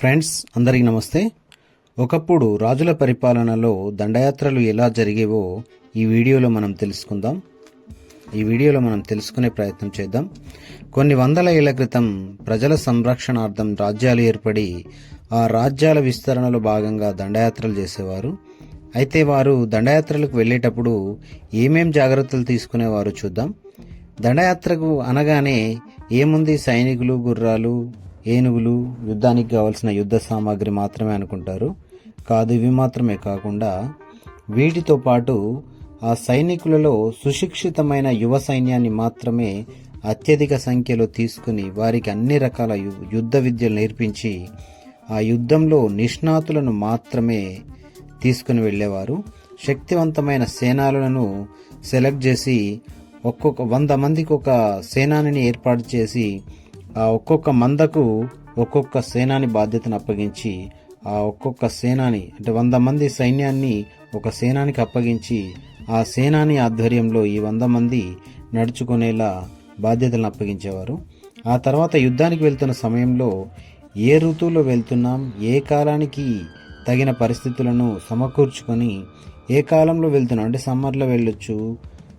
Friends అందరికీ నమస్తే. ఒకప్పుడు రాజుల పరిపాలనలో దండయాత్రలు ఎలా జరిగేవో ఈ వీడియోలో మనం తెలుసుకుందాం. ఈ వీడియోలో మనం తెలుసుకునే ప్రయత్నం చేద్దాం. కొన్ని వందల ఏళ్ళ క్రితం ప్రజల సంరక్షణార్థం రాజ్యాలు ఏర్పడి ఆ రాజ్యాల విస్తరణలో భాగంగా దండయాత్రలు చేసేవారు. అయితే వారు దండయాత్రలకు వెళ్ళేటప్పుడు ఏమేం జాగ్రత్తలు తీసుకునేవారు చూద్దాం. దండయాత్రకు అనగానే ఏముంది సైనికులు గుర్రాలు ఏనుగులు యుద్ధానికి కావలసిన యుద్ధ సామాగ్రి మాత్రమే అనుకుంటారు. కాదు ఇవి మాత్రమే కాకుండా వీటితో పాటు ఆ సైనికులలో సుశిక్షితమైన యువ సైన్యాన్ని మాత్రమే అత్యధిక సంఖ్యలో తీసుకుని వారికి అన్ని రకాల యు- యుద్ధ విద్యలు నేర్పించి ఆ యుద్ధంలో నిష్ణాతులను మాత్రమే తీసుకుని వెళ్ళేవారు. శక్తివంతమైన సేనాలను సెలెక్ట్ చేసి ఒక్కొక్క వంద మందికి ఒక సేనానిని ఏర్పాటు చేసి ఆ ఒక్కొక్క మందకు ఒక్కొక్క సేనాని బాధ్యతను అప్పగించి ఆ ఒక్కొక్క సేనాని అంటే వంద మంది సైన్యాన్ని ఒక సేనానికి అప్పగించి ఆ సేనాని ఆధ్వర్యంలో ఈ వంద మంది నడుచుకునేలా బాధ్యతలను అప్పగించేవారు. ఆ తర్వాత యుద్ధానికి వెళ్తున్న సమయంలో ఏ ఋతువులో వెళ్తున్నాం ఏ కాలానికి తగిన పరిస్థితులను సమకూర్చుకొని ఏ కాలంలో వెళ్తున్నాం అంటే సమ్మర్లో వెళ్ళొచ్చు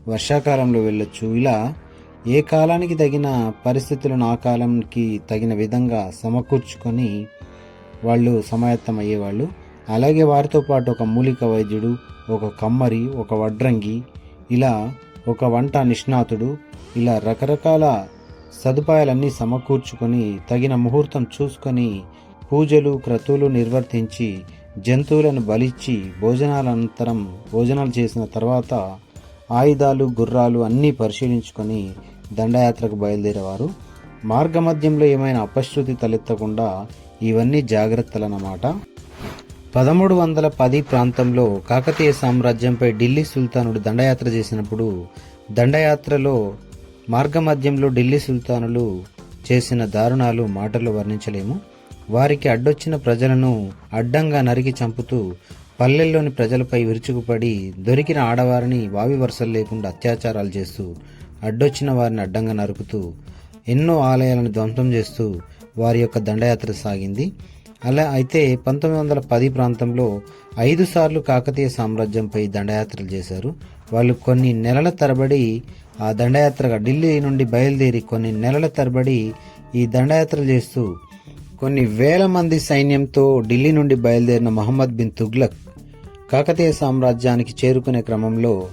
వర్షాకాలంలో వెళ్ళొచ్చు ఇలా ఏ కాలానికి తగిన పరిస్థితులను ఆ కాలానికి తగిన విధంగా సమకూర్చుకొని వాళ్ళు సమాయత్తం అయ్యేవాళ్ళు అలాగే వారితో పాటు ఒక మూలిక వైద్యుడు ఒక కమ్మరి ఒక వడ్రంగి ఇలా ఒక వంట నిష్ణాతుడు ఇలా రకరకాల సదుపాయాలన్నీ సమకూర్చుకొని తగిన ముహూర్తం చూసుకొని పూజలు క్రతువులు నిర్వర్తించి జంతువులను బలిచ్చి భోజనాల అనంతరం భోజనాలు చేసిన తర్వాత ఆయుధాలు గుర్రాలు అన్నీ పరిశీలించుకొని దండయాత్రకు బయలుదేరేవారు. మార్గమధ్యంలో ఏమైనా అపశృతి తలెత్తకుండా ఇవన్నీ జాగ్రత్తలన్నమాట. పదమూడు వందల పది ప్రాంతంలో కాకతీయ సామ్రాజ్యంపై ఢిల్లీ సుల్తానుడు దండయాత్ర చేసినప్పుడు దండయాత్రలో మార్గమధ్యంలో ఢిల్లీ సుల్తానులు చేసిన దారుణాలు మాటల్లో వర్ణించలేము. వారికి అడ్డొచ్చిన ప్రజలను అడ్డంగా నరికి చంపుతూ పల్లెల్లోని ప్రజలపై విరుచుకుపడి దొరికిన ఆడవారిని వావి వరుసలు లేకుండా అత్యాచారాలు చేస్తూ అడ్డొచ్చిన వారిని అడ్డంగా నరుకుతూ ఎన్నో ఆలయాలను ధ్వంసం చేస్తూ వారి యొక్క దండయాత్ర సాగింది. అలా అయితే పంతొమ్మిది వందల పది ప్రాంతంలో ఐదు సార్లు కాకతీయ సామ్రాజ్యంపై దండయాత్రలు చేశారు. వాళ్ళు కొన్ని నెలల తరబడి ఆ దండయాత్రగా ఢిల్లీ నుండి బయలుదేరి కొన్ని నెలల తరబడి ఈ దండయాత్రలు చేస్తూ కొన్ని వేల మంది సైన్యంతో ఢిల్లీ నుండి బయలుదేరిన మహమ్మద్ బిన్ తుగ్లక్ కాకతీయ సామ్రాజ్యానికి చేరుకునే క్రమంలో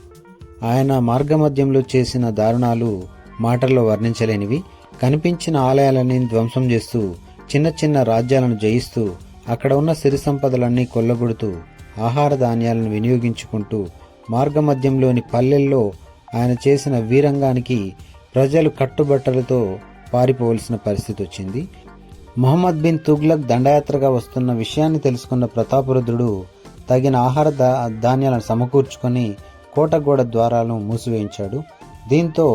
ఆయన మార్గమధ్యంలో చేసిన దారుణాలు మాటల్లో వర్ణించలేనివి. కనిపించిన ఆలయాలని ధ్వంసం చేస్తూ చిన్న చిన్న రాజ్యాలను జయిస్తూ అక్కడ ఉన్న సిరి సంపదలన్నీ కొల్లగొడుతూ ఆహార ధాన్యాలను వినియోగించుకుంటూ మార్గమధ్యంలోని పల్లెల్లో ఆయన చేసిన వీరంగానికి ప్రజలు కట్టుబట్టలతో పారిపోవలసిన పరిస్థితి వచ్చింది. మొహమ్మద్ బిన్ తుగ్లక్ దండయాత్రగా వస్తున్న విషయాన్ని తెలుసుకున్న ప్రతాపరుద్రుడు తగిన ఆహార ధాన్యాలను సమకూర్చుకొని కోటగోడ ద్వారాలను మూసివేయించాడు. దీంతో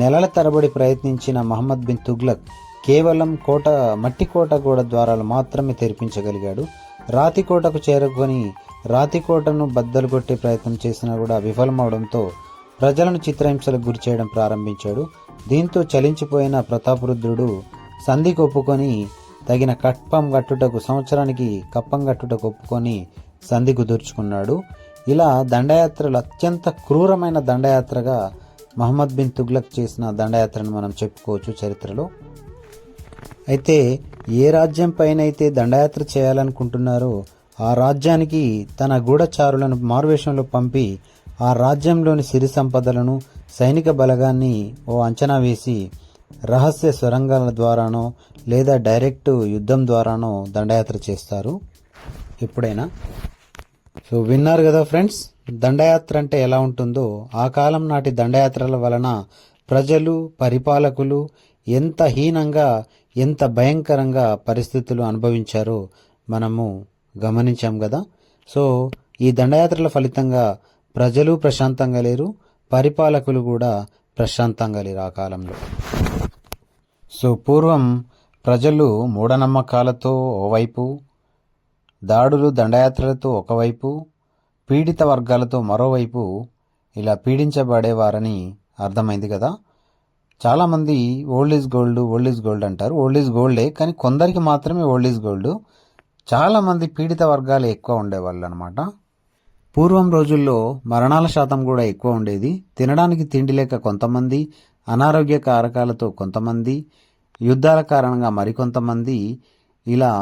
నెలల తరబడి ప్రయత్నించిన మహమ్మద్ బిన్ తుగ్లక్ కేవలం కోట మట్టి కోట గోడ ద్వారాలు మాత్రమే తెరిపించగలిగాడు. రాతి కోటకు చేరుకొని రాతి కోటను బద్దలు కొట్టే ప్రయత్నం చేసినా కూడా విఫలమవడంతో ప్రజలను చిత్రహింసలకు గురి చేయడం ప్రారంభించాడు. దీంతో చలించిపోయిన ప్రతాపరుద్రుడు సంధికి ఒప్పుకొని తగిన కప్పం గట్టుటకు సంవత్సరానికి కప్పం గట్టుటకు ఒప్పుకొని సంధి కుదుర్చుకున్నాడు. ఇలా దండయాత్రలు అత్యంత క్రూరమైన దండయాత్రగా మహమ్మద్ బిన్ తుగ్లక్ చేసిన దండయాత్రను మనం చెప్పుకోవచ్చు చరిత్రలో. అయితే ఏ రాజ్యం పైన అయితే దండయాత్ర చేయాలనుకుంటున్నారో ఆ రాజ్యానికి తన గూఢచారులను మారువేషంలో పంపి ఆ రాజ్యంలోని సిరి సంపదలను సైనిక బలగాన్ని ఓ అంచనా వేసి రహస్య సొరంగాల ద్వారానో లేదా డైరెక్ట్ యుద్ధం ద్వారానో దండయాత్ర చేస్తారు. ఎప్పుడైనా సో విన్నారు కదా ఫ్రెండ్స్ దండయాత్ర అంటే ఎలా ఉంటుందో? ఆ కాలం నాటి దండయాత్రల వలన ప్రజలు పరిపాలకులు ఎంత హీనంగా ఎంత భయంకరంగా పరిస్థితులు అనుభవించారో మనము గమనించాం కదా. సో ఈ దండయాత్రల ఫలితంగా ప్రజలు ప్రశాంతంగా లేరు పరిపాలకులు కూడా ప్రశాంతంగా లేరు ఆ కాలంలో. సో పూర్వం ప్రజలు మూఢనమ్మకాలతో ఓవైపు దాడులు దండయాత్రలతో ఒకవైపు పీడిత వర్గాలతో మరోవైపు ఇలా పీడించబడేవారని అర్థమైంది కదా. చాలామంది old is gold old is gold అంటారు. ఓల్డ్ ఈజ్ గోల్డే కానీ కొందరికి మాత్రమే ఓల్డ్ ఈజ్ గోల్డ్. చాలామంది పీడిత వర్గాలు ఎక్కువ ఉండేవాళ్ళు అనమాట పూర్వం రోజుల్లో మరణాల శాతం కూడా ఎక్కువ ఉండేది. తినడానికి తిండి లేక కొంతమంది అనారోగ్య కారకాలతో కొంతమంది యుద్ధాల కారణంగా మరికొంతమంది ఇలా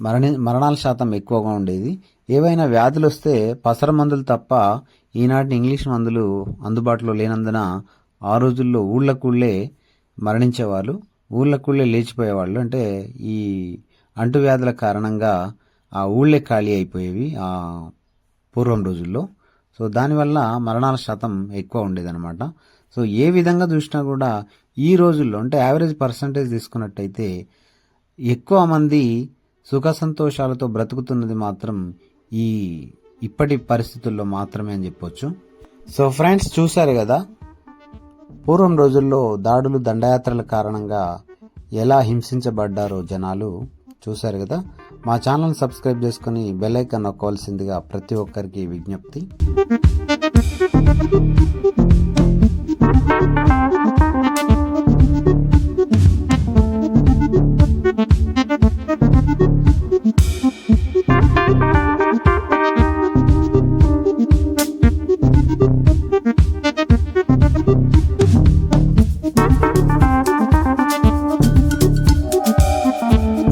మరణి మరణాల శాతం ఎక్కువగా ఉండేది. ఏవైనా వ్యాధులు వస్తే పసర మందులు తప్ప ఈనాటి ఇంగ్లీష్ మందులు అందుబాటులో లేనందున ఆ రోజుల్లో ఊళ్ళకుళ్ళే మరణించేవాళ్ళు. ఊళ్ళకుళ్ళే లేచిపోయేవాళ్ళు. అంటే ఈ అంటువ్యాధుల కారణంగా ఆ ఊళ్ళే ఖాళీ అయిపోయేవి ఆ పూర్వం రోజుల్లో. సో దానివల్ల మరణాల శాతం ఎక్కువ ఉండేదన్నమాట. సో ఏ విధంగా చూసినా కూడా ఈ రోజుల్లో అంటే యావరేజ్ పర్సంటేజ్ తీసుకున్నట్టయితే ఎక్కువ మంది సుఖ సంతోషాలతో బ్రతుకుతున్నది మాత్రం ఈ ఇప్పటి పరిస్థితుల్లో మాత్రమే అని చెప్పొచ్చు. సో ఫ్రెండ్స్ చూశారు కదా? పూర్వం రోజుల్లో దాడులు దండయాత్రల కారణంగా ఎలా హింసించబడ్డారో జనాలు చూశారు కదా? మా ఛానల్ సబ్స్క్రైబ్ చేసుకుని బెల్లైకన్ నొక్కవలసిందిగా ప్రతి ఒక్కరికి విజ్ఞప్తి.